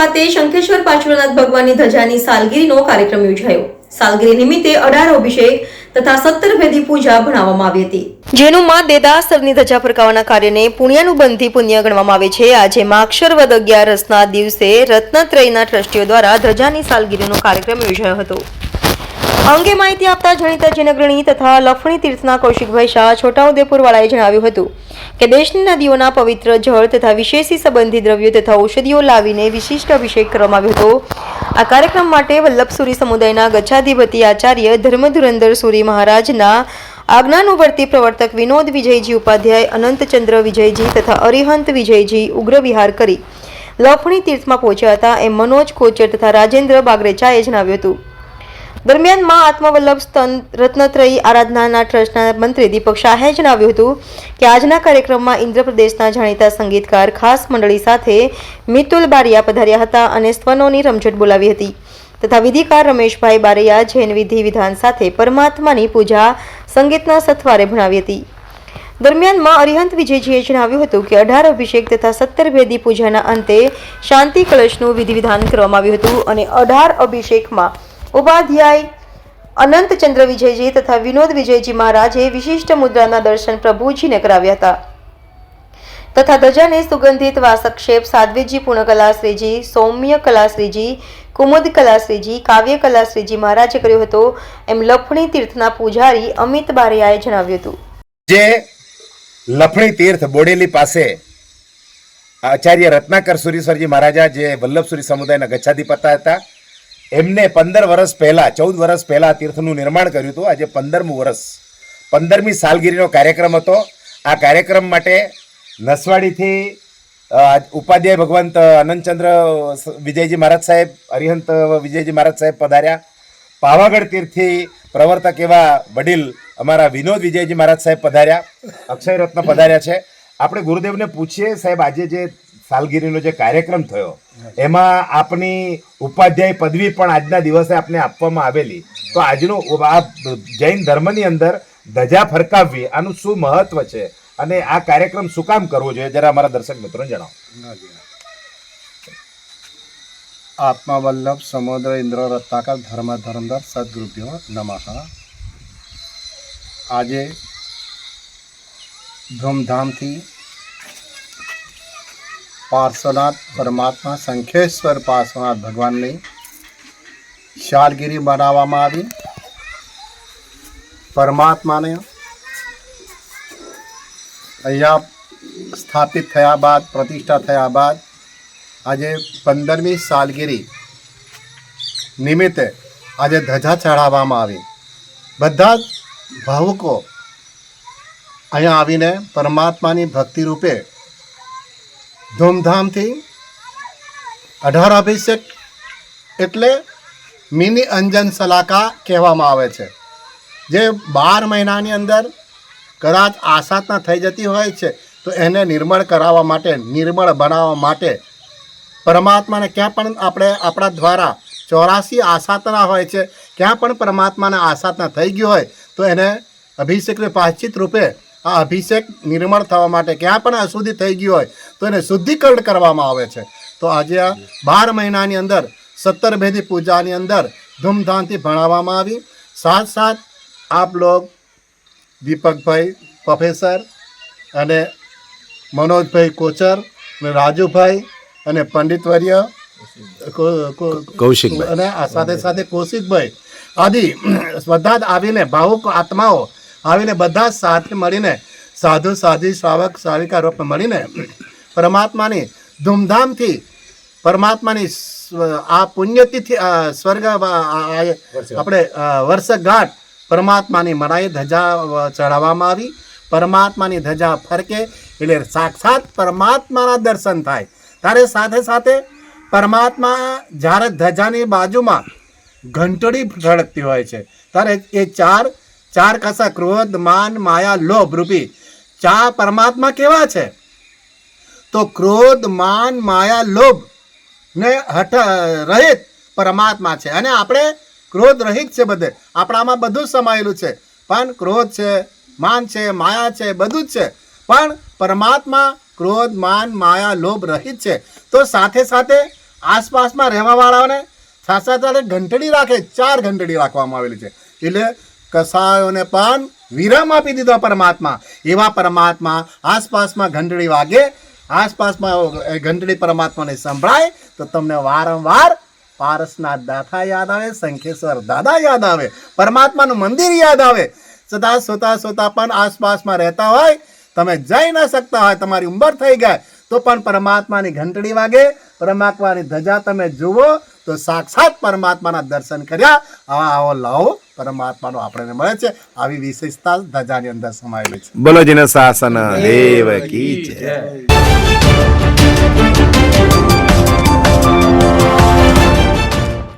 ખાતે શંખેશ્વર પાર્શ્વનાથ ભગવાનની ધજાની સાલગીરીનો કાર્યક્રમ યોજાયો. સાલગીરી નિમિત્તે અઢાર અભિષેક તથા સત્તર ભેદી પૂજા ભણાવવામાં આવી હતી. જેનું માં દેદાસરની ધજા ફરકાવવાના કાર્યને પુણ્યાનુબંધી પુણ્ય ગણવામાં આવે છે. આજે માક્ષર વદ અગિયારસના દિવસે રત્નત્રયના ટ્રસ્ટીઓ દ્વારા ધજાની સાલગીરીનો કાર્યક્રમ યોજાયો હતો. અંગે માહિતી આપતા જાણીતા જનગ્રણી તથા લફણી તીર્થના કૌશિકભાઈ શાહ છોટાઉદેપુર વાળાએ જણાવ્યું હતું કે દેશની નદીઓના પવિત્ર જળ તથા વિશેષી સંબંધી દ્રવ્યો તથા ઔષધિઓ લાવીને વિશિષ્ટ અભિષેક કરવામાં આવ્યો હતો. આ કાર્યક્રમ માટે વલ્લભસુરી સમુદાયના ગચ્છાધિપતિ આચાર્ય ધર્મધુરંદર સુરી મહારાજના આજ્ઞાનુવર્તી પ્રવર્તક વિનોદ વિજયજી ઉપાધ્યાય, અનંતચંદ્ર વિજયજી તથા અરિહંત વિજયજી ઉગ્ર વિહાર કરી લફણી તીર્થમાં પહોંચ્યા હતા એમ મનોજ કોચર તથા રાજેન્દ્ર બાગરેચાએ જણાવ્યું હતું. દરમિયાનમાં આત્મવલ્લભ સ્તન રત્નત્રયી આરાધનાના ટ્રસ્ટના મંત્રી દીપક શાહે જણાવ્યું હતું કે આજના કાર્યક્રમમાં ઇન્દ્રપ્રદેશના જાણીતા સંગીતકાર ખાસ મંડળી સાથે મિતુલ બારિયા પધાર્યા હતા અને સ્વનોની રમઝટ બોલાવી હતી તથા વિધિકાર રમેશભાઈ બારૈયા જૈન વિધિ વિધાન સાથે પરમાત્માની પૂજા સંગીતના સથવારે ભણાવી હતી. દરમિયાનમાં અરિહંત વિજયજીએ જણાવ્યું હતું કે અઢાર અભિષેક તથા સત્તર ભેદી પૂજાના અંતે શાંતિ કળશનું વિધિ વિધાન કરવામાં આવ્યું હતું અને અઢાર અભિષેકમાં ઉપાધ્યાય અનંત ચંદ્ર વિજયજી તથા વિનોદ વિજયજી મહારાજે વિશિષ્ટ મુદ્રાના દર્શન પ્રભુજીને કરાવ્યા હતા. તથા ધજાને સુગંધિત વાસક્ષેપ સાધ્વીજી પૂર્ણકલાશ્રીજી સૌમ્ય કલાશ્રીજી, કુમુદ કલાશ્રીજી, કાવ્ય કલાશ્રીજી મહારાજે કર્યો હતો. એમ લફણી તીર્થના પૂજારી અમિત બારિયાએ જણાવ્યું હતું. જે લફણી તીર્થ બોડેલી પાસે આચાર્ય રત્નાકર સુરીશ્વરજી મહારાજા, જે વલ્લભસુરી સમુદાયના ગચ્છાધિપતા હતા એમને પંદર વર્ષ પહેલા, ચૌદ વર્ષ પહેલા તીર્થનું નિર્માણ કર્યું હતું. આજે પંદરમું વર્ષ પંદરમી સાલગીરીનો કાર્યક્રમ હતો. આ કાર્યક્રમ માટે નસવાડીથી ઉપાધ્યાય ભગવંત અનંતચંદ્ર વિજયજી મહારાજ સાહેબ અરિહંત વિજયજી મહારાજ સાહેબ પધાર્યા. પાવાગઢ તીર્થથી પ્રવર્તક એવા વડીલ અમારા વિનોદ વિજયજી મહારાજ સાહેબ પધાર્યા. અક્ષય રત્ન પધાર્યા છે. આપણે ગુરુદેવને પૂછીએ, સાહેબ, આજે જે સાલગીરીનો જે કાર્યક્રમ થયો, એમાં આપની ઉપાધ્યાય પદવી પણ આજના દિવસે આપને આપવામાં આવેલી. તો આજનું આ જૈન ધર્મની અંદર ધજા ફરકાવવી, આનું શું મહત્વ છે? અને આ કાર્યક્રમ શું કામ કરવો જોઈએ? જરા અમારા દર્શક મિત્રોને જણાવો. આત્માવલ્લભ સમુદ્ર ઇન્દ્ર રત્નાકર ધર્મ ધર્મધર સદગુરુભ્યો નમઃ. આજે ધૂમધામથી પાર્શ્વનાથ, પરમાત્મા, શંખેશ્વર પાર્શ્વનાથ ભગવાનની શાલગીરી બનાવવામાં આવી. પરમાત્માને અહીંયા સ્થાપિત થયા બાદ, પ્રતિષ્ઠા થયા બાદ, આજે પંદરમી સાલગીરી નિમિત્તે આજે ધજા ચઢાવવામાં આવી. બધા જ ભાવુકો અહીંયા આવીને પરમાત્માની ભક્તિ રૂપે ધૂમધામથી અઢાર અભિષેક એટલે મિની અંજન સલાકા કહેવામાં આવે છે. જે બાર મહિનાની અંદર કદાચ આસાતના થઈ જતી હોય છે, તો એને નિર્મળ કરાવવા માટે, નિર્મળ બનાવવા માટે પરમાત્માને ક્યાં પણ આપણે આપણા દ્વારા ચોરાસી આસાતના હોય છે, ક્યાં પણ પરમાત્માને આસાતના થઈ ગયું હોય, તો એને અભિષેકને પાશ્ચિત રૂપે આ અભિષેક નિર્માણ થવા માટે ક્યાં પણ અશુદ્ધિ થઈ ગયું હોય તો એને શુદ્ધિકરણ કરવામાં આવે છે. તો આજે આ બાર મહિનાની અંદર સત્તર ભેદી પૂજાની અંદર ધૂમધામથી ભણાવવામાં આવી. સાથ સાથ આપ લોગ દીપકભાઈ પ્રોફેસર અને મનોજભાઈ કોચર અને રાજુભાઈ અને પંડિતવર્ય વર્ય કો- કૌશિકભાઈ. અને આ સાથે સાથે કૌશિકભાઈ. આદિ બધા જ આવીને ભાવુક આત્માઓ આવીને બધા સાથે મળીને સાધુ સાધી શ્રાવક શ્રાવિકા રૂપે મળીને પરમાત્માની ધૂમધામથી પરમાત્માની આ પુણ્યતિથિ સ્વર્ગ આપણે વર્ષગાંઠ પરમાત્માની મનાઈ ધજા ચઢાવવામાં ચડાવવામાં આવી. પરમાત્માની ધજા ફરકે એટલે સાક્ષાત પરમાત્માના દર્શન થાય. ત્યારે સાથે સાથે પરમાત્મા જ્યારે ધજાની બાજુમાં ઘંટડી ધડકતી હોય છે ત્યારે એ ચાર ચાર કસા ક્રોધ, માન, માયા, લોભ રૂપી. ચાર પરમાત્મા કેવા છે? તો ક્રોધ, માન, માયા, લોભ ને હઠ, રહિત પરમાત્મા છે. અને આપણે ક્રોધ રહિત છે બધે. આપણામાં બધું જ સમાયેલું છે. પણ ક્રોધ છે, માન છે, માયા છે, બધું જ છે. પણ પરમાત્મા ક્રોધ, માન, માયા, લોભ રહિત છે. તો સાથે સાથે આસપાસમાં રહેવાવાળાઓને સાથે સાથે ઘંટડી રાખે. ચાર ઘંટડી રાખવામાં આવેલી છે. એટલે કસાયોને પણ વિરામ આપી દીધો પરમાત્મા. એવા પરમાત્મા આસપાસમાં ઘંટડી વાગે, આસપાસમાં ઘંટડી પરમાત્માને સંભળાય, તો તમને વારંવાર પારસના દાથા યાદ આવે, શંખેશ્વર દાદા યાદ આવે, પરમાત્માનું મંદિર યાદ આવે. સદા સોતા સોતા પણ આસપાસમાં રહેતા હોય, તમે જઈ ન શકતા હોય, તમારી ઉંમર થઈ ગઈ, તો પણ પરમાત્માની ઘંટડી વાગે, પરમાત્માની ધજા તમે જુઓ, તો સાક્ષાત પરમાત્માના દર્શન કર્યા. આવા, આવો, લાવો. પરમાત્માનો આપણને મળે છે. આવી વિશેષતા ધજાની અંદર સમાયેલી છે. બોલો જીને શાસન દેવ કી જય.